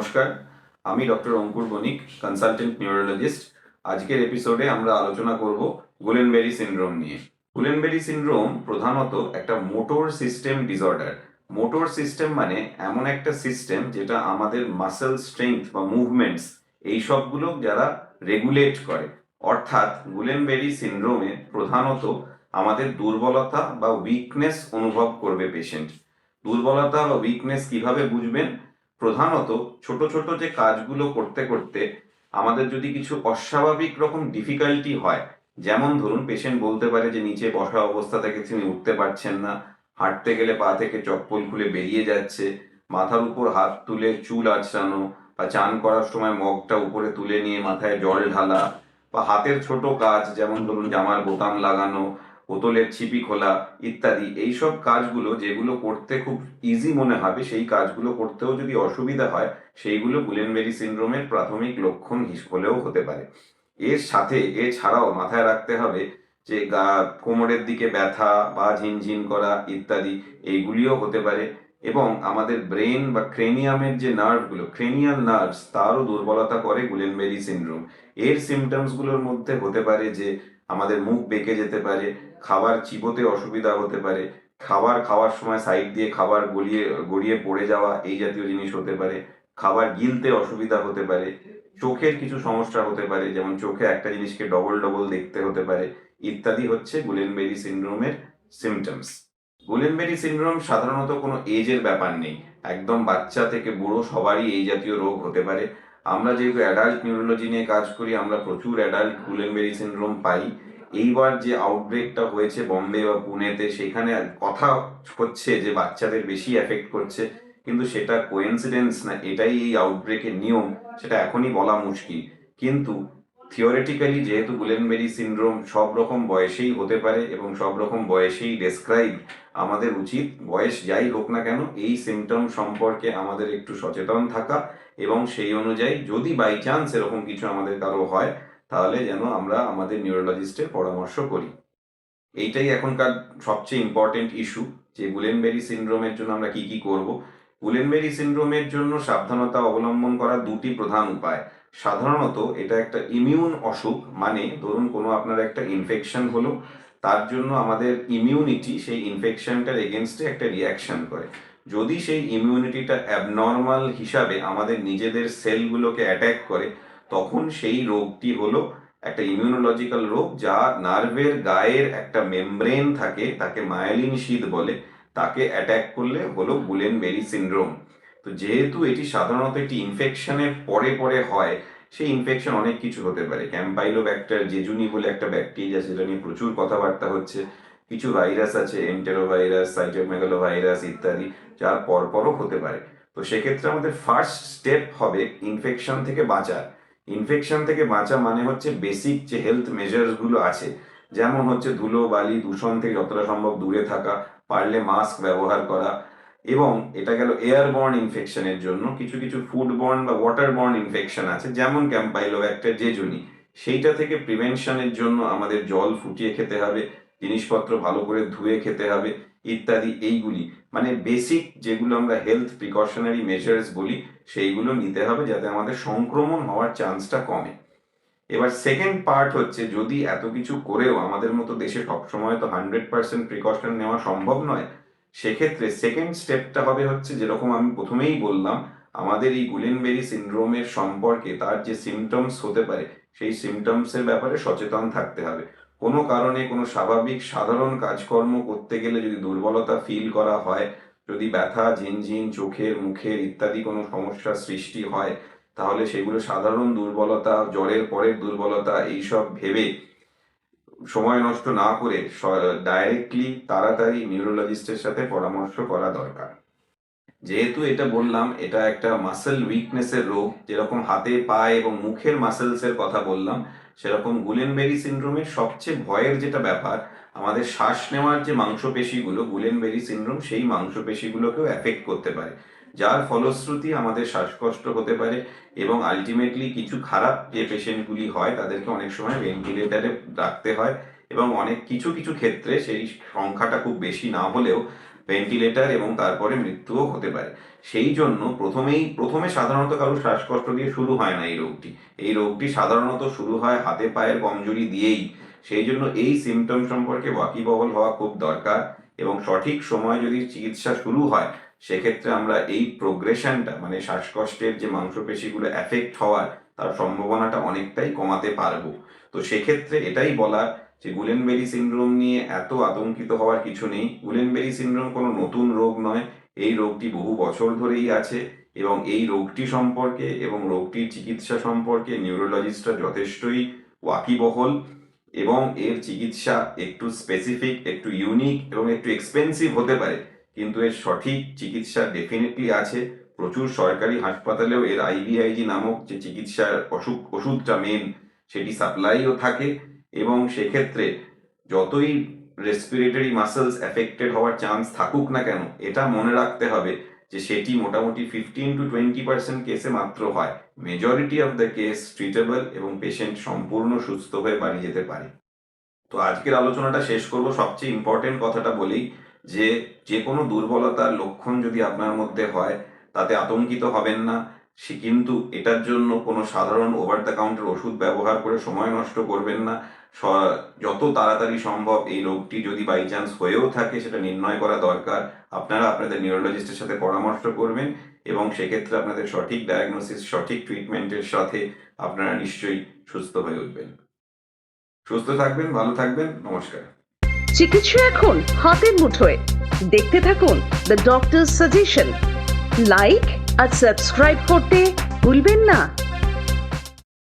নমস্কার, আমি doctor Ankur Banik consultant neurologist আজকের এপিসোডে আমরা আলোচনা করব গুলেনবেরি সিনড্রোম নিয়ে। গুলেনবেরি সিনড্রোম প্রধানত একটা motor system disorder motor system মানে এমন একটা সিস্টেম যেটা আমাদের মাসেল স্ট্রেংথ বা মুভমেন্টস এই সবগুলো যারা রেগুলেট করে। অর্থাৎ গুলেনবেরি সিনড্রোমে প্রধানত আমাদের দুর্বলতা বা উইকনেস অনুভব করবে পেশেন্ট দুর্বলতা বা উইকনেস কীভাবে বুঝবেন? প্রধানত ছোট ছোট যে কাজগুলো করতে করতে আমাদের যদি কিছু অস্বাভাবিক রকম ডিফিকাল্টি হয়, যেমন ধরুন পেশেন্ট বলতে পারে যে নিচে বসা অবস্থা থেকে তিনি উঠতে পারছেন না, হাঁটতে গেলে পা থেকে চপ্পল খুলে বেরিয়ে যাচ্ছে, মাথার উপর হাত তুলে চুল আঁচড়ানো বা চান করার সময় মগটা উপরে তুলে নিয়ে মাথায় জল ঢালা বা হাতের ছোট কাজ যেমন ধরুন জামার বোতাম লাগানো বোতলের ছিপি খোলা ইত্যাদি, এইসব কাজগুলো যেগুলো করতে খুব ইজি মনে হবে, সেই কাজগুলো করতেও যদি অসুবিধা হয়, সেইগুলো গুলেনবেরি সিনড্রোমের প্রাথমিক লক্ষণ হলেও হতে পারে। এর সাথে এছাড়াও মাথায় রাখতে হবে যে গা, কোমরের দিকে ব্যথা বা ঝিনঝিন করা ইত্যাদি, এইগুলিও হতে পারে এবং আমাদের ব্রেন বা ক্রেনিয়ামের যে নার্ভগুলো, ক্রেনিয়াল নার্ভস, তারও দুর্বলতা করে গুলেনবেরি সিনড্রোম এর সিমটমসগুলোর মধ্যে হতে পারে যে আমাদের মুখ বেঁকে যেতে পারে, খাবার চিবোতে অসুবিধা হতে পারে, খাবার খাওয়ার সময় সাইড দিয়ে খাবার গড়িয়ে গড়িয়ে পড়ে যাওয়া এই জাতীয় জিনিস হতে পারে, খাবার গিলতে অসুবিধা হতে পারে, চোখের কিছু সমস্যা হতে পারে, যেমন চোখে একটা জিনিসকে ডবল ডবল দেখতে হতে পারে, ইত্যাদি হচ্ছে গুলেনবেরি সিনড্রোমের সিমটমস গুলেনবেরি সিনড্রোম সাধারণত কোনো এজের ব্যাপার নেই, একদম বাচ্চা থেকে বুড়ো সবারই এই জাতীয় রোগ হতে পারে আমরা যেহেতু অ্যাডাল্ট নিউরোলজি নিয়ে কাজ করি, আমরা প্রচুর অ্যাডাল্ট গুলেনবেরি সিনড্রোম পাই। এইবার যে আউটব্রেকটা হয়েছে বম্বে বা পুনেতে, সেখানে কথা হচ্ছে যে বাচ্চাদের বেশি এফেক্ট করছে। কিন্তু সেটা কোয়েন্সিডেন্স না, এটাই এই আউটব্রেকের নিয়ম, সেটা এখনই বলা মুশকিল। কিন্তু থিওরিটিক্যালি যেহেতু গুলেনবেরি সিনড্রোম সব রকম বয়সেই হতে পারে এবং সব রকম বয়সেই ডেসক্রাইব আমাদের উচিত, বয়স যাই হোক না কেন, এই সিমটম সম্পর্কে আমাদের একটু সচেতন থাকা এবং সেই অনুযায়ী যদি বাই চান্স এরকম কিছু আমাদের কারও হয়, তাহলে যেন আমরা আমাদের নিউরোলজিস্টের পরামর্শ করি। এইটাই এখনকার সবচেয়ে ইম্পর্টেন্ট ইস্যু যে গুলেনবেরি সিনড্রোমের জন্য আমরা কি কি করব। গুলেনবেরি সিনড্রোমের জন্য সাবধানতা অবলম্বন করা দুটি প্রধান উপায়। সাধারণত এটা একটা ইমিউন অসুখ মানে ধরুন কোনো আপনার একটা ইনফেকশন হলো, তার জন্য আমাদের ইমিউনিটি সেই ইনফেকশনটার এগেনস্টে একটা রিয়াকশন করে। যদি সেই ইমিউনিটিটা অ্যাবনর্মাল হিসাবে আমাদের নিজেদের সেলগুলোকে অ্যাট্যাক করে, তখন সেই রোগটি হলো একটা ইমিউনোলজিক্যাল রোগ, যা নার্ভের গায়ের একটা মেমব্রেন থাকে, তাকে মায়ালিন শীত বলে। তাকে অ্যাট্যাক করলে হলো গুলেনবেরি সিন্ড্রোম তো যেহেতু এটি সাধারণত একটি ইনফেকশনের পরে পরে হয়, সেই ইনফেকশন অনেক কিছু হতে পারে। ক্যাম্পাইলোব্যাক্টার জেজুনি বলে একটা ব্যাকটেরিয়া সেটা নিয়ে প্রচুর কথাবার্তা হচ্ছে। কিছু ভাইরাস আছে এন্টেরোভাইরাস সাইটোমেগালোভাইরাস ইত্যাদি, যার পরপরও হতে পারে। তো সেক্ষেত্রে আমাদের ফার্স্ট স্টেপ হবে ইনফেকশন থেকে বাঁচা। ইনফেকশন থেকে বাঁচা মানে হচ্ছে বেসিক যে হেলথ মেজার্সগুলো আছে, যেমন হচ্ছে ধুলো, বালি, দূষণ থেকে যতটা সম্ভব দূরে থাকা পারলে মাস্ক ব্যবহার করা এবং এটা গেল এয়ারবর্ন ইনফেকশনের জন্য। কিছু কিছু ফুডবর্ন বা ওয়াটারবর্ন ইনফেকশন আছে, যেমন ক্যাম্পাইলোব্যাক্টার জেজুনি সেইটা থেকে প্রিভেনশনের জন্য আমাদের জল ফুটিয়ে খেতে হবে, জিনিসপত্র ভালো করে ধুয়ে খেতে হবে, ইত্যাদি এইগুলি। মানে বেসিক যেগুলো আমরা হেলথ প্রিকশনারি মেজার্স বলি, সেইগুলো নিতে হবে যাতে আমাদের সংক্রমণ হওয়ার চান্সটা কমে। এবার সেকেন্ড পার্ট হচ্ছে, যদি এত কিছু করেও আমাদের মতো দেশে সবসময় তো হান্ড্রেড পার্সেন্ট প্রিকশন নেওয়া সম্ভব নয়, সেক্ষেত্রে সেকেন্ড স্টেপটা হবে হচ্ছে, যেরকম আমি প্রথমেই বললাম, আমাদের এই গুলেনবেরি সিনড্রোমের সম্পর্কে তার যে সিমটমস হতে পারে, সেই সিমটমসের ব্যাপারে সচেতন থাকতে হবে। কোনো কারণে কোনো স্বাভাবিক সাধারণ কাজকর্ম করতে গেলে যদি দুর্বলতা ফিল করা হয়, যদি ব্যথা, ঝিনঝিন, চোখের, মুখের ইত্যাদি কোনো সমস্যার সৃষ্টি হয় তাহলে সেগুলো সাধারণ দুর্বলতা, জ্বরের পরের দুর্বলতা, এইসব ভেবে সময় নষ্ট না করে ডাইরেক্টলি তাড়াতাড়ি নিউরোলজিস্টের সাথে পরামর্শ করা দরকার। যেহেতু এটা বললাম, এটা একটা মাসেল উইকনেসের রোগ, যেরকম হাতে, পায়ে এবং মুখের মাসেলসের কথা বললাম, সেরকম গুলেনবেরি সিনড্রোমের সবচেয়ে ভয়ের যেটা ব্যাপার, আমাদের শ্বাস নেওয়ার যে মাংসপেশিগুলো গুলেনবেরি সিনড্রোম সেই মাংসপেশিগুলোকেও এফেক্ট করতে পারে। যার ফলশ্রুতি আমাদের শ্বাসকষ্ট হতে পারে এবং আলটিমেটলি কিছু খারাপ যে পেশেন্টগুলি হয়, তাদেরকে অনেক সময় ভেন্টিলেটারে রাখতে হয় এবং অনেক কিছু কিছু ক্ষেত্রে সেই সংখ্যাটা খুব বেশি না হলেও ভেন্টিলেটার এবং তারপরে মৃত্যুও হতে পারে। সেই জন্য প্রথমেই, প্রথমে সাধারণত কারও শ্বাসকষ্ট দিয়ে শুরু হয় না এই রোগটি। এই রোগটি সাধারণত শুরু হয় হাতে পায়ের কমজোরি দিয়েই। সেই জন্য এই সিমটম সম্পর্কে ওয়াকিবহল হওয়া খুব দরকার এবং সঠিক সময় যদি চিকিৎসা শুরু হয় সেক্ষেত্রে আমরা এই প্রোগ্রেশনটা মানে শ্বাসকষ্টের যে মাংসপেশিগুলো অ্যাফেক্ট হওয়ার, তার সম্ভাবনাটা অনেকটাই কমাতে পারব। তো সেক্ষেত্রে এটাই বলার যে গুলেনবেরি সিনড্রোম নিয়ে এত আতঙ্কিত হওয়ার কিছু নেই। গুলেনবেরি সিনড্রোম কোনো নতুন রোগ নয়। এই রোগটি বহু বছর ধরেই আছে এবং এই রোগটি সম্পর্কে এবং রোগটির চিকিৎসা সম্পর্কে নিউরোলজিস্টরা যথেষ্টই ওয়াকিবহল এবং এর চিকিৎসা একটু স্পেসিফিক একটু ইউনিক এবং একটু এক্সপেন্সিভ হতে পারে। কিন্তু এর সঠিক চিকিৎসা ডেফিনেটলি আছে। প্রচুর সরকারি হাসপাতালেও এর আইভিআইজি নামক যে চিকিৎসার অসুখ, ওষুধটা মেন সেটি সাপ্লাইও থাকে এবং সেক্ষেত্রে যতই রেসপিরেটরি মাসেলস অ্যাফেক্টেড হওয়ার চান্স থাকুক না কেন, এটা মনে রাখতে হবে যে সেটি মোটামুটি ফিফটিন টু টোয়েন্টি পার্সেন্ট কেসে মাত্র হয়। Majority of the case treatable এবং পেশেন্ট সম্পূর্ণ সুস্থ হয়ে বাড়ি যেতে পারে। তো আজকের আলোচনাটা শেষ করব। সবচেয়ে ইম্পর্টেন্ট কথাটা বলেই যে যে কোনো দুর্বলতার লক্ষণ যদি আপনার মধ্যে হয়, তাতে আতঙ্কিত হবেন না। সে কিন্তু এটার জন্য কোনো সাধারণ ওভার দ্য কাউন্টার ওষুধ ব্যবহার করে সময় নষ্ট করবেন না। যত তাড়াতাড়ি সম্ভব এই রোগটি যদি বাই চান্স হয়েও থাকে, সেটা নির্ণয় করা দরকার। আপনারা আপনাদের নিউরোলজিস্টের সাথে পরামর্শ করবেন এবং সেক্ষেত্রে আপনাদের সঠিক ডায়াগনোসিস সঠিক ট্রিটমেন্টের সাথে আপনারা নিশ্চয়ই সুস্থ হয়ে উঠবেন। সুস্থ থাকবেন, ভালো থাকবেন, নমস্কার। চিকিৎসা এখন হাতের মুঠোয়। দেখতে থাকুন দ্য ডক্টর সাজেশন লাইক আর সাবস্ক্রাইব করতে ভুলবেন না।